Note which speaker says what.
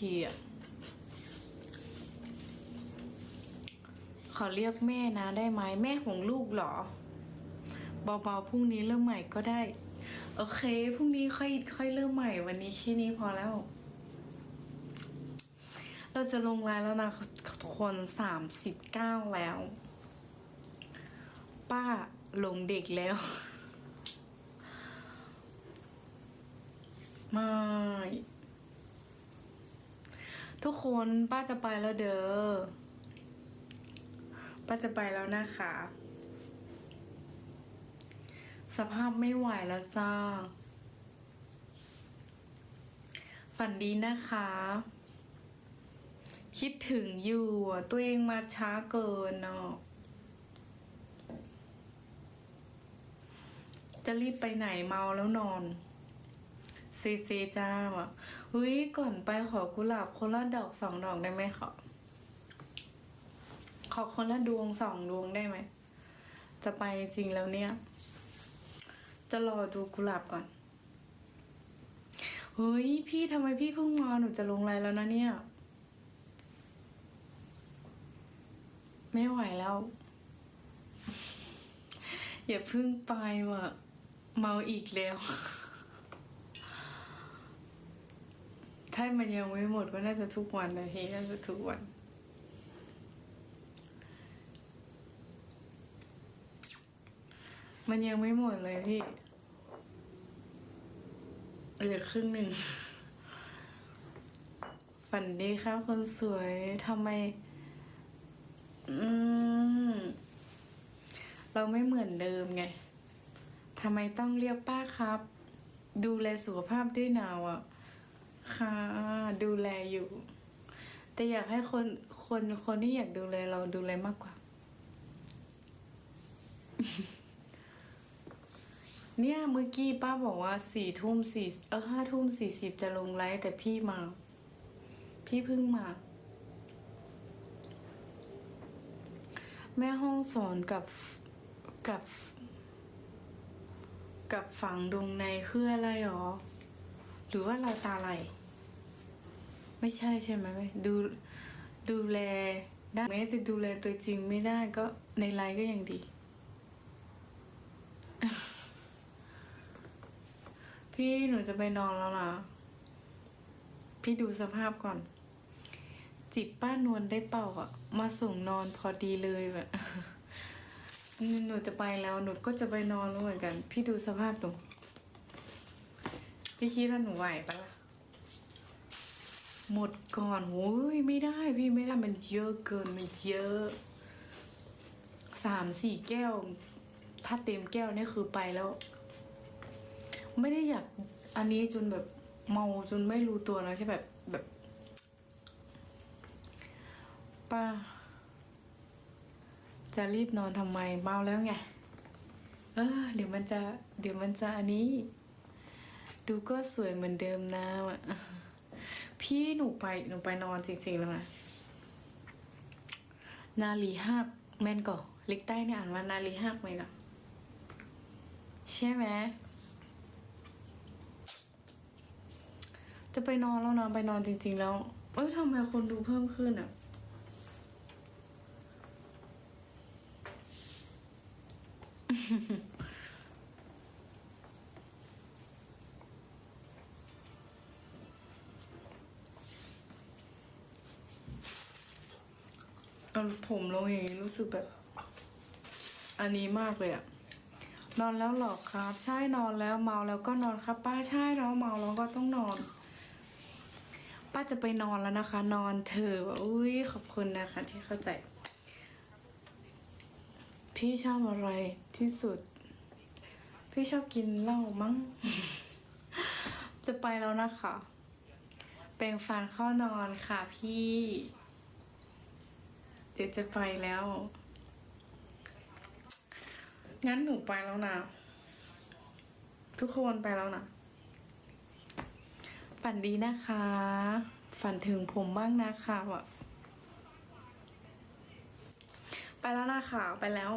Speaker 1: ทีอะขอเรียกแม่นะได้ไหมแม่ของลูกเหรอเบาๆพรุ่งนี้เริ่มใหม่ก็ได้ โอเคพรุ่งนี้ค่อยค่อยเริ่มใหม่ วันนี้แค่นี้พอแล้ว เราจะลงไลน์แล้วนะทุกคนสามสิบเก้าแล้ว ป้าลงเด็กแล้ว ไม่ ทุกคนป้าจะไปแล้วเด้อป้าจะไปแล้วนะคะ สภาพไม่ไหวแล้วจ้า ฝันดีนะคะ คิดถึงอยู่ตัวเองมาช้าเกินเนาะจะรีบไปไหนเมาแล้วนอน ซเซจ้าว่ะเฮ้ยก่อนไปขอกุหลาบคนละดอกสองดอกได้ไหมขอขอคนละดวงสองดวงได้ไหม จะไปจริงแล้วเนี่ย จะรอดูกุหลาบก่อนเฮ้ยพี่ทำไมพี่เพิ่งมาหนูจะลงไลน์แล้วนะเนี่ย ไม่ไหวแล้ว อย่าเพิ่งไปว่ะเมาอีกแล้ว ถ้ามันยังไม่หมดก็น่าจะทุกวันนะพี่น่าจะทุกวัน มันยังไม่หมดเลยพี่เหลือครึ่งหนึ่ง ฝันดีครับคนสวยทำไม อืม เราไม่เหมือนเดิมไงทำไมต้องเรียกป้าครับ ดูแลสุขภาพด้วยนาวอะ ค่ะ ดูแลอยู่ แต่อยากให้คนคนคนที่อยากดูแลเราดูแลมากกว่า เนี่ยเมื่อกี้ป้าบอกว่าสี่ทุ่มสี่เออห้าทุ่มสี่สิบจะลงไลฟ์แต่พี่มา พี่เพิ่งมา แม่ห้องสอนกับกับกับฝังดวงในคืออะไรหรอ หรือว่าเราตาไหล ไม่ใช่ใช่ไหมดูดูแลได้แม้จะดูแลตัวจริงไม่ได้ก็ในไลน์ก็ยังดี พี่หนูจะไปนอนแล้วนะพี่ดูสภาพก่อน จิบป้านวลได้เป่าอะมาส่งนอนพอดีเลยแบบหนูจะไปแล้วหนูก็จะไปนอนแล้วเหมือนกัน พี่ดูสภาพหนู พี่คิดว่าหนูไหวปะล่ะ หมดก่อนโอ้ยไม่ได้พี่ไม่ได้มันเยอะเกินมันเยอะสามสี่แก้ว ถ้าเต็มแก้วนี่คือไปแล้ว ไม่ได้อยากอันนี้จนแบบเมาจนไม่รู้ตัวนะแค่แบบแบบป้าจะรีบนอนทำไมเมาแล้วไงเออเดี๋ยวมันจะ เดี๋ยวมันจะอันนี้ ดูก็สวยเหมือนเดิมนะว่ะ พี่หนูไปหนูไปนอนจริงๆแล้วนะนาลีหักแม่นก่อล็กใต้เนี่ยอ่านว่านาลีหักไหมก่อใช่ไหมจะไปนอนแล้วนะไปนอนจริง ๆ แล้ว เอ้ยทำไมคนดูเพิ่มขึ้นอะ เอาผมลงอย่างนี้รู้สึกแบบ อันนี้มากเลยอะนอนแล้วหรอครับ ใช่นอนแล้วเมาแล้วก็นอนครับ ป้าใช่เนาะเมาแล้วก็ต้องนอน ป้าจะไปนอนแล้วนะคะ นอนเถอะอุ้ยขอบคุณนะคะ ที่เข้าใจ พี่ชอบอะไรที่สุด พี่ชอบกินเหล้ามั้ง จะไปแล้วนะคะแปรงฟันเข้านอนค่ะพี่ ดี๋ยวจะไปแล้ว งั้นหนูไปแล้วนะ ทุกคนไปแล้วนะฝันดีนะคะ ฝันถึงผมบ้างนะคะวะไปแล้วนะคะ ไปแล้ว